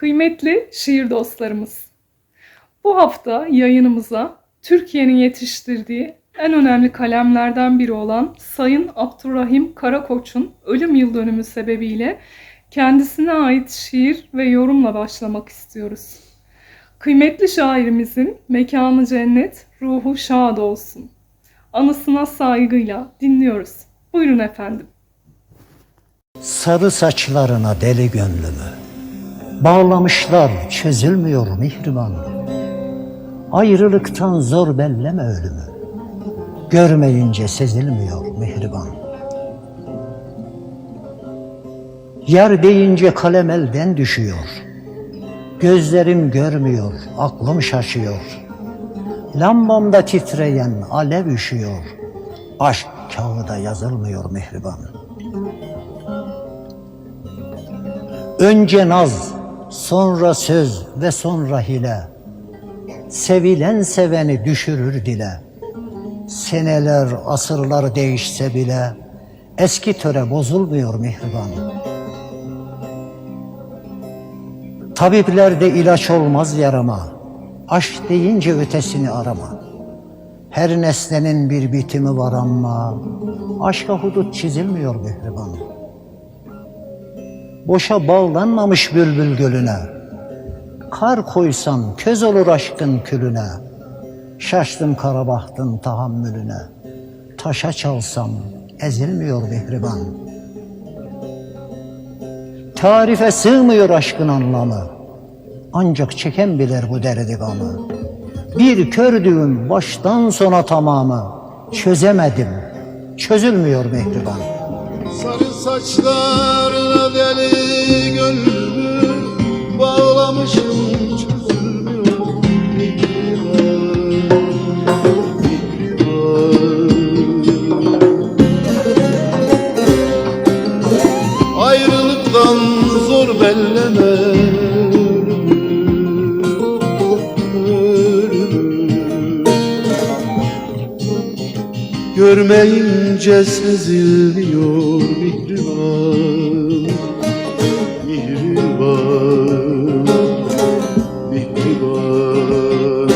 Kıymetli şiir dostlarımız, bu hafta yayınımıza Türkiye'nin yetiştirdiği en önemli kalemlerden biri olan Sayın Abdurrahim Karakoç'un ölüm yıl dönümü sebebiyle kendisine ait şiir ve yorumla başlamak istiyoruz. Kıymetli şairimizin mekanı cennet, ruhu şad olsun. Anısına saygıyla dinliyoruz. Buyurun efendim. Sarı saçlarına deli gönlümü Bağlamışlar çözülmüyor mihriban. Ayrılıktan zor belleme ölümü. Görmeyince sezilmiyor mihriban. Yar deyince kalem elden düşüyor. Gözlerim görmüyor, aklım şaşıyor. Lambamda titreyen alev üşüyor. Aşk kağıda yazılmıyor mihriban. Önce naz, sonra söz ve sonra hile. Sevilen seveni düşürür dile. Seneler, asırlar değişse bile eski töre bozulmuyor mihriban. Tabiplerde ilaç olmaz yarama. Aşk deyince ötesini arama. Her nesnenin bir bitimi var ama aşka hudut çizilmiyor mihriban. Boşa bağlanmamış bülbül gölüne. Kar koysam köz olur aşkın külüne. Şaştım kara bahtın tahammülüne. Taşa çalsam ezilmiyor mihriban. Tarife sığmıyor aşkın anlamı. Ancak çeken bilir bu derdi gamı. Bir kördüğüm baştan sona tamamı. Çözemedim, çözülmüyor mihriban. Saçlarına deli gönlümü bağlamışım. Ayrılıktan zor belleme ölümü. Görmeyince seziliyor mihriban Mihriban Mihriban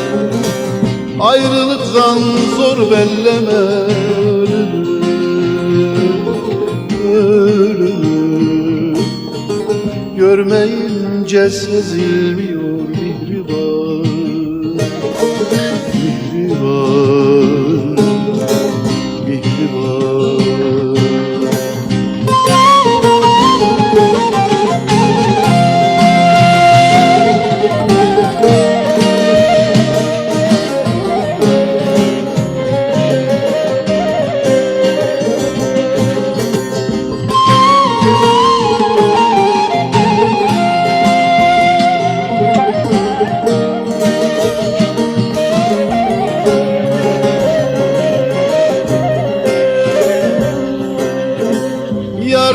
Ayrılıktan zor belleme Ölümü. Görmeyince sezilmiyor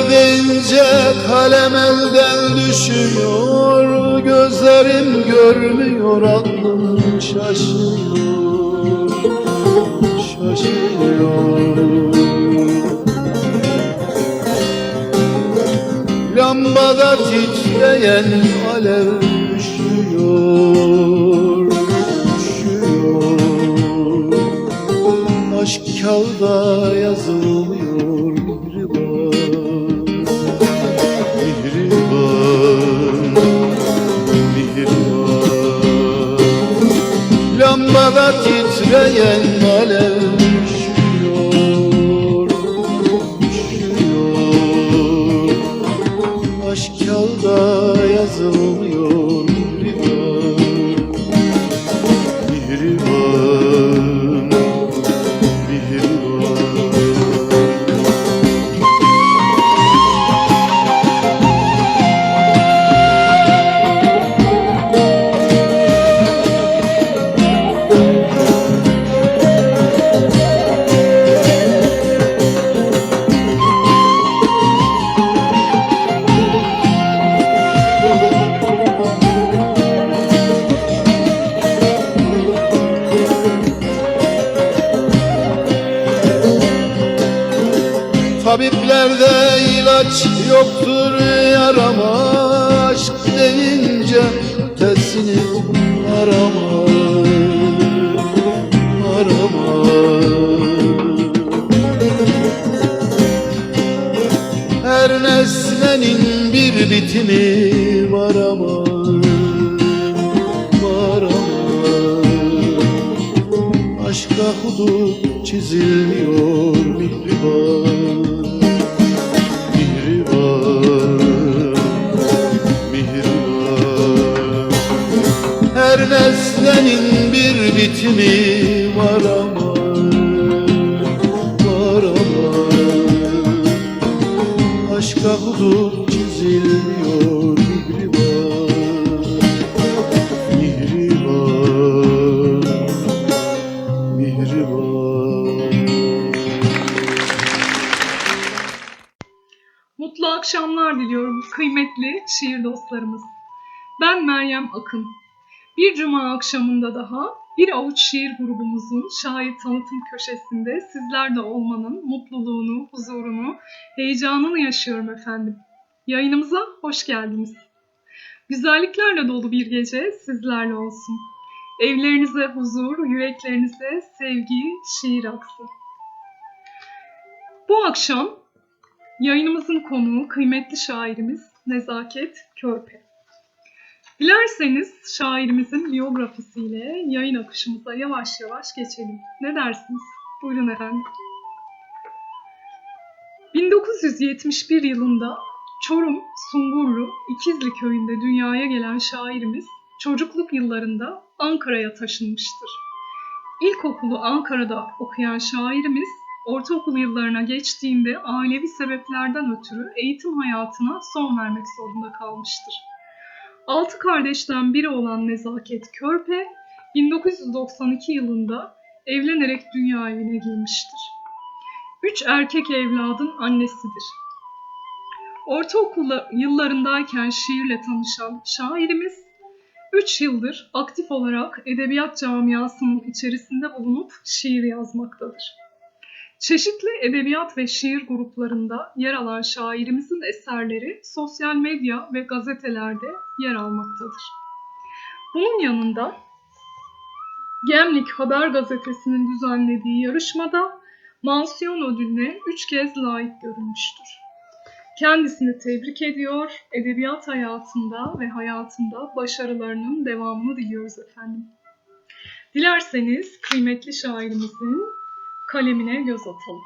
deyince kalem elden düşüyor Gözlerim görmüyor aklım şaşıyor Şaşıyor. Lambada titreyen alev düşüyor Düşüyor. Aşk kağıda yazılmıyor titreyen Tabiplerde ilaç yoktur yarama Aşk deyince ötesini arama Arama Her nesnenin bir bitimi var ama Var ama. Aşka hudut çizilmiyor Mihriban nesnenin bir bitimi var ama Var ama Aşka hudut çizilmiyor mihriban Mihriban Mihriban Mutlu akşamlar diliyorum kıymetli şiir dostlarımız. Ben Meryem Akın. Bir cuma akşamında daha bir avuç şiir grubumuzun şair tanıtım köşesinde sizlerle olmanın mutluluğunu, huzurunu, heyecanını yaşıyorum efendim. Yayınımıza hoş geldiniz. Güzelliklerle dolu bir gece sizlerle olsun. Evlerinize huzur, yüreklerinize sevgi, şiir aksın. Bu akşam Yayınımızın konuğu kıymetli şairimiz Nezaket Körpe. Dilerseniz şairimizin biyografisiyle yayın akışımıza yavaş yavaş geçelim. Ne dersiniz? Buyurun efendim. 1971 yılında Çorum Sungurlu İkizli köyünde dünyaya gelen şairimiz çocukluk yıllarında Ankara'ya taşınmıştır. İlkokulu Ankara'da okuyan şairimiz ortaokul yıllarına geçtiğinde ailevi sebeplerden ötürü eğitim hayatına son vermek zorunda kalmıştır. Altı kardeşten biri olan Nezaket Körpe, 1992 yılında evlenerek dünya evine girmiştir. Üç erkek evladın annesidir. Ortaokul yıllarındayken şiirle tanışan şairimiz 3 yıldır aktif olarak edebiyat camiasının içerisinde bulunup şiir yazmaktadır. Çeşitli edebiyat ve şiir gruplarında yer alan şairimizin eserleri sosyal medya ve gazetelerde yer almaktadır. Bunun yanında Gemlik Haber Gazetesi'nin düzenlediği yarışmada mansiyon ödülüne 3 kez layık görülmüştür. Kendisini tebrik ediyor, edebiyat hayatında ve hayatında başarılarının devamını diliyoruz efendim. Dilerseniz kıymetli şairimizin kalemine göz atalım.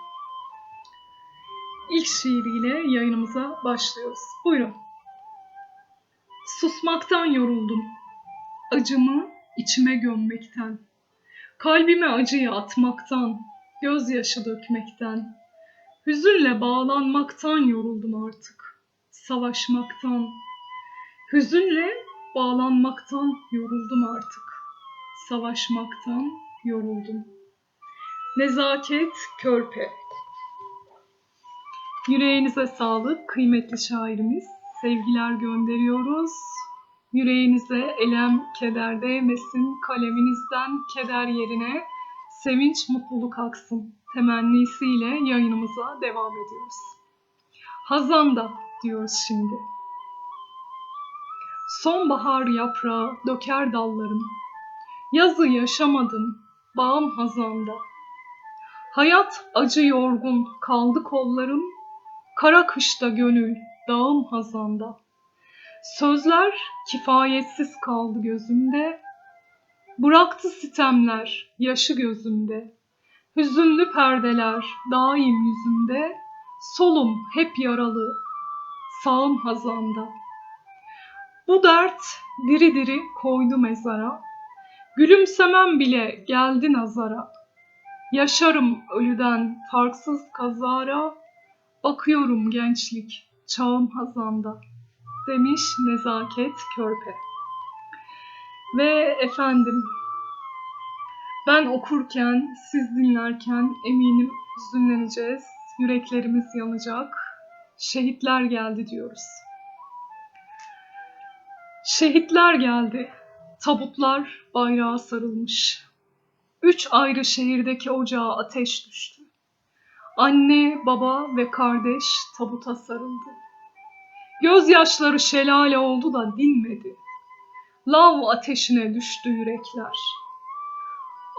İlk şiiriyle yayınımıza başlıyoruz. Buyurun. Susmaktan yoruldum. Acımı içime gömmekten. Kalbime acıyı atmaktan, gözyaşı dökmekten. Hüzünle bağlanmaktan yoruldum artık. Savaşmaktan. Hüzünle bağlanmaktan yoruldum artık. Savaşmaktan yoruldum. Nezaket Körpe Yüreğinize sağlık kıymetli şairimiz. Sevgiler gönderiyoruz. Yüreğinize elem, keder değmesin. Kaleminizden keder yerine sevinç, mutluluk aksın. Temennisiyle yayınımıza devam ediyoruz. Hazanda diyoruz şimdi. Sonbahar yaprağı döker dallarım. Yazı yaşamadım, bağım hazanda. Hayat acı yorgun kaldı kollarım, kara kışta gönül dağım hazanda. Sözler kifayetsiz kaldı gözümde, bıraktı sitemler yaşı gözümde. Hüzünlü perdeler daim yüzümde, solum hep yaralı, sağım hazanda. Bu dert diri diri koydu mezara, gülümsemem bile geldi nazara. Yaşarım ölüden farksız kazara, bakıyorum gençlik çağım hazanda demiş Nezaket Körpe. Ve efendim ben okurken, siz dinlerken eminim hüzünleneceğiz, yüreklerimiz yanacak, şehitler geldi diyoruz. Şehitler geldi, tabutlar bayrağa sarılmış. Üç ayrı şehirdeki ocağa ateş düştü. Anne, baba ve kardeş tabuta sarıldı. Gözyaşları şelale oldu da dinmedi. Lav ateşine düştü yürekler.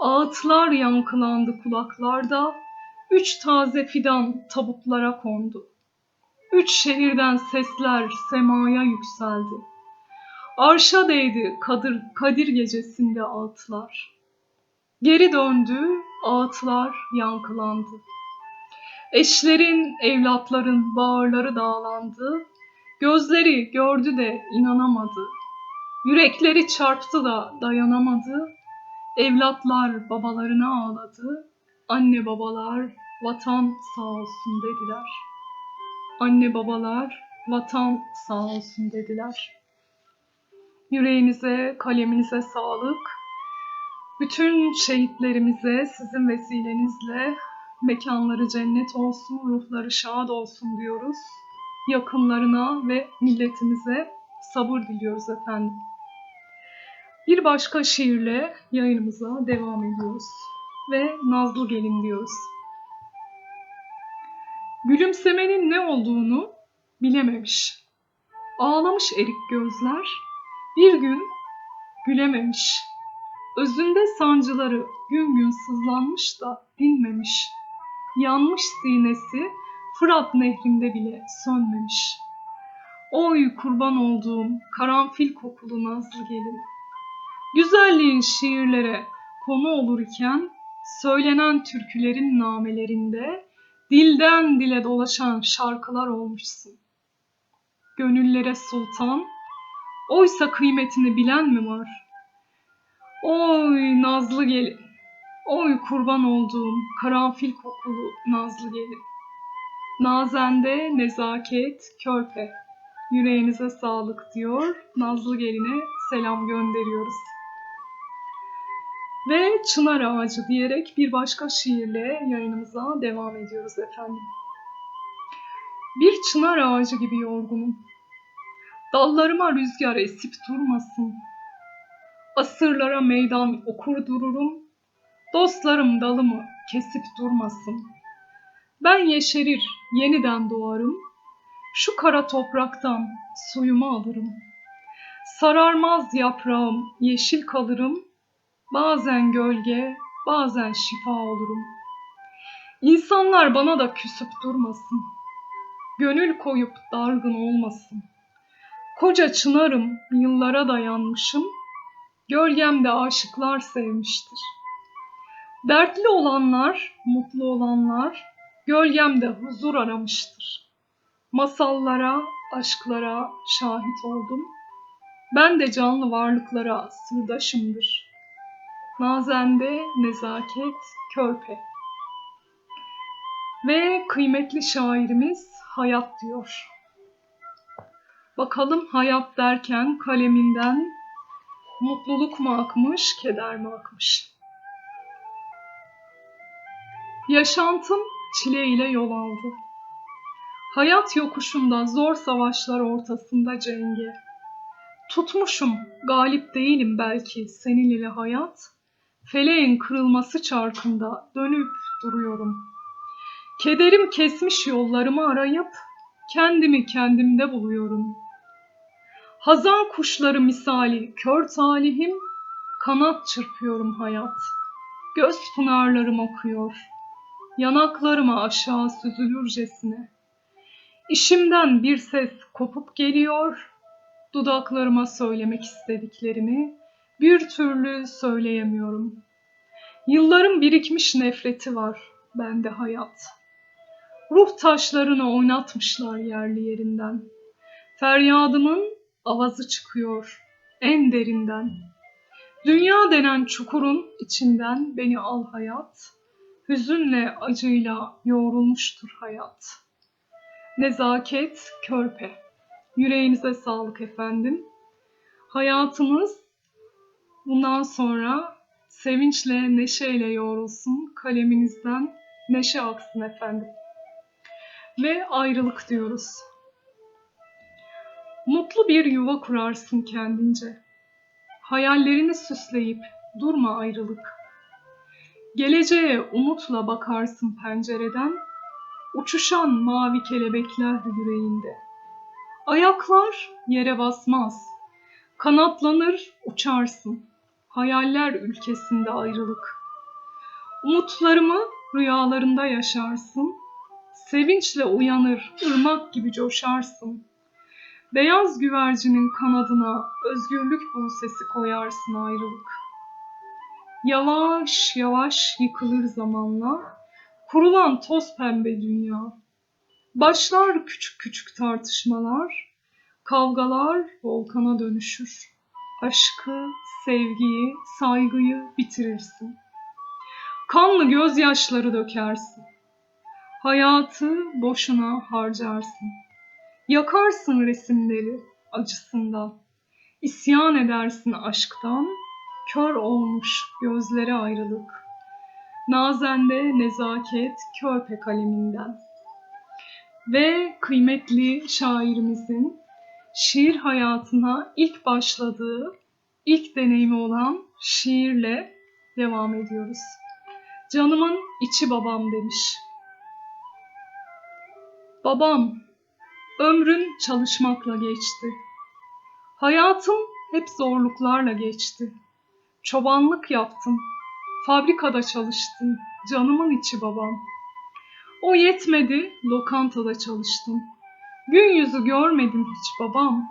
Ağıtlar yankılandı kulaklarda, üç taze fidan tabutlara kondu. Üç şehirden sesler semaya yükseldi. Arşa değdi Kadir, Kadir gecesinde ağıtlar. Geri döndü, ağıtlar yankılandı. Eşlerin, evlatların bağırları dağlandı. Gözleri gördü de inanamadı. Yürekleri çarptı da dayanamadı. Evlatlar babalarına ağladı. Anne babalar vatan sağ olsun dediler. Anne babalar vatan sağ olsun dediler. Yüreğinize, kaleminize sağlık. Bütün şehitlerimize sizin vesilenizle mekanları cennet olsun, ruhları şad olsun diyoruz. Yakınlarına ve milletimize sabır diliyoruz efendim. Bir başka şiirle yayınımıza devam ediyoruz ve Nazlı Gelin diyoruz. Gülümsemenin ne olduğunu bilememiş. Ağlamış erik gözler, bir gün gülememiş. Özünde sancıları gün gün sızlanmış da dinmemiş. Yanmış sinesi Fırat nehrinde bile sönmemiş. Oy kurban olduğum karanfil kokulu nazlı gelin. Güzelliğin şiirlere konu olur iken söylenen türkülerin namelerinde dilden dile dolaşan şarkılar olmuşsun. Gönüllere sultan, oysa kıymetini bilen mi var? Oy nazlı gelin, oy kurban olduğum karanfil kokulu nazlı gelin. Nazende nezaket körpe, yüreğinize sağlık diyor, nazlı geline selam gönderiyoruz. Ve çınar ağacı diyerek bir başka şiirle yayınımıza devam ediyoruz efendim. Bir çınar ağacı gibi yorgunum. Dallarıma rüzgar esip durmasın. Asırlara meydan okur dururum. Dostlarım dalımı kesip durmasın. Ben yeşerir, yeniden doğarım. Şu kara topraktan suyumu alırım. Sararmaz yaprağım, yeşil kalırım. Bazen gölge, bazen şifa olurum. İnsanlar bana da küsüp durmasın. Gönül koyup dargın olmasın. Koca çınarım, yıllara dayanmışım. Gölgemde aşıklar sevmiştir. Dertli olanlar, mutlu olanlar, gölgemde huzur aramıştır. Masallara, aşklara şahit oldum. Ben de canlı varlıklara sırdaşımdır. Nazende nezaket körpe. Ve kıymetli şairimiz hayat diyor. Bakalım hayat derken kaleminden mutluluk mu akmış, keder mi akmış? Yaşantım çile ile yol aldı. Hayat yokuşunda zor savaşlar ortasında cenge. Tutmuşum, galip değilim belki senin ile hayat. Feleğin kırılması çarkında dönüp duruyorum. Kederim kesmiş yollarımı arayıp kendimi kendimde buluyorum. Hazan kuşları misali kör talihim, kanat çırpıyorum hayat. Göz pınarlarım akıyor, yanaklarıma aşağı süzülürcesine. İşimden bir ses kopup geliyor, dudaklarıma söylemek istediklerimi bir türlü söyleyemiyorum. Yılların birikmiş nefreti var bende hayat. Ruh taşlarını oynatmışlar yerli yerinden. Feryadımın avazı çıkıyor en derinden. Dünya denen çukurun içinden beni al hayat. Hüzünle acıyla yoğrulmuştur hayat. Nezaket körpe. Yüreğinize sağlık efendim. Hayatımız bundan sonra sevinçle, neşeyle yoğrulsun. Kaleminizden neşe aksın efendim. Ve ayrılık diyoruz. Mutlu bir yuva kurarsın kendince. Hayallerini süsleyip durma ayrılık. Geleceğe umutla bakarsın pencereden. Uçuşan mavi kelebekler yüreğinde. Ayaklar yere basmaz. Kanatlanır uçarsın. Hayaller ülkesinde ayrılık. Umutlarımı rüyalarında yaşarsın. Sevinçle uyanır, ırmak gibi coşarsın. Beyaz güvercinin kanadına özgürlük sesi koyarsın ayrılık. Yavaş yavaş yıkılır zamanla kurulan toz pembe dünya. Başlar küçük küçük tartışmalar, kavgalar volkana dönüşür. Aşkı, sevgiyi, saygıyı bitirirsin. Kanlı gözyaşları dökersin. Hayatı boşuna harcarsın. Yakarsın resimleri acısından. İsyan edersin aşktan. Kör olmuş gözlere ayrılık. Nazende nezaket körpe kaleminden. Ve kıymetli şairimizin şiir hayatına ilk başladığı, ilk deneyimi olan şiirle devam ediyoruz. Canımın içi babam demiş. Babam, ömrün çalışmakla geçti. Hayatım hep zorluklarla geçti. Çobanlık yaptım, fabrikada çalıştım, canımın içi babam. O yetmedi, lokantada çalıştım. Gün yüzü görmedim hiç babam.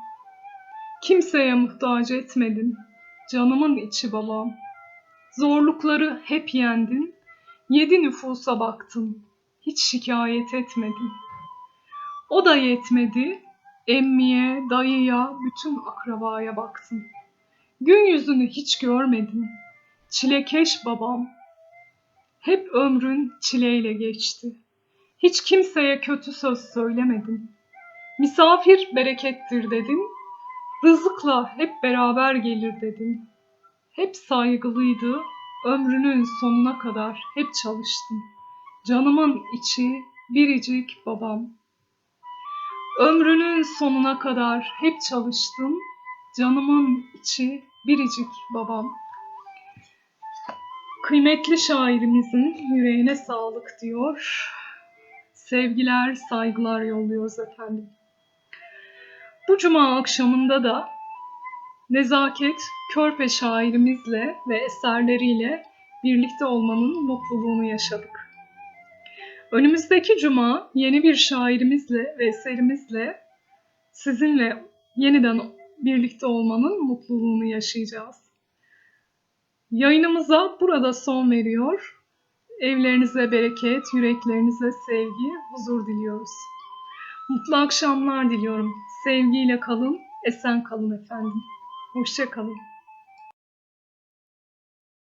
Kimseye muhtaç etmedin, canımın içi babam. Zorlukları hep yendin, yedi nüfusa baktın, hiç şikayet etmedin. O da yetmedi, emmiye, dayıya, bütün akrabaya baktın. Gün yüzünü hiç görmedin, çilekeş babam. Hep ömrün çileyle geçti. Hiç kimseye kötü söz söylemedin. Misafir berekettir dedin, rızıkla hep beraber gelir dedin. Hep saygılıydı, ömrünün sonuna kadar hep çalıştın. Canımın içi biricik babam. Ömrünün sonuna kadar hep çalıştın, canımın içi biricik babam. Kıymetli şairimizin yüreğine sağlık diyor. Sevgiler, saygılar yolluyoruz efendim. Bu cuma akşamında da Nezaket Körpe şairimizle ve eserleriyle birlikte olmanın mutluluğunu yaşadık. Önümüzdeki cuma yeni bir şairimizle ve eserimizle sizinle yeniden birlikte olmanın mutluluğunu yaşayacağız. Yayınımıza burada son veriyor. Evlerinize bereket, yüreklerinize sevgi, huzur diliyoruz. Mutlu akşamlar diliyorum. Sevgiyle kalın, esen kalın efendim. Hoşça kalın.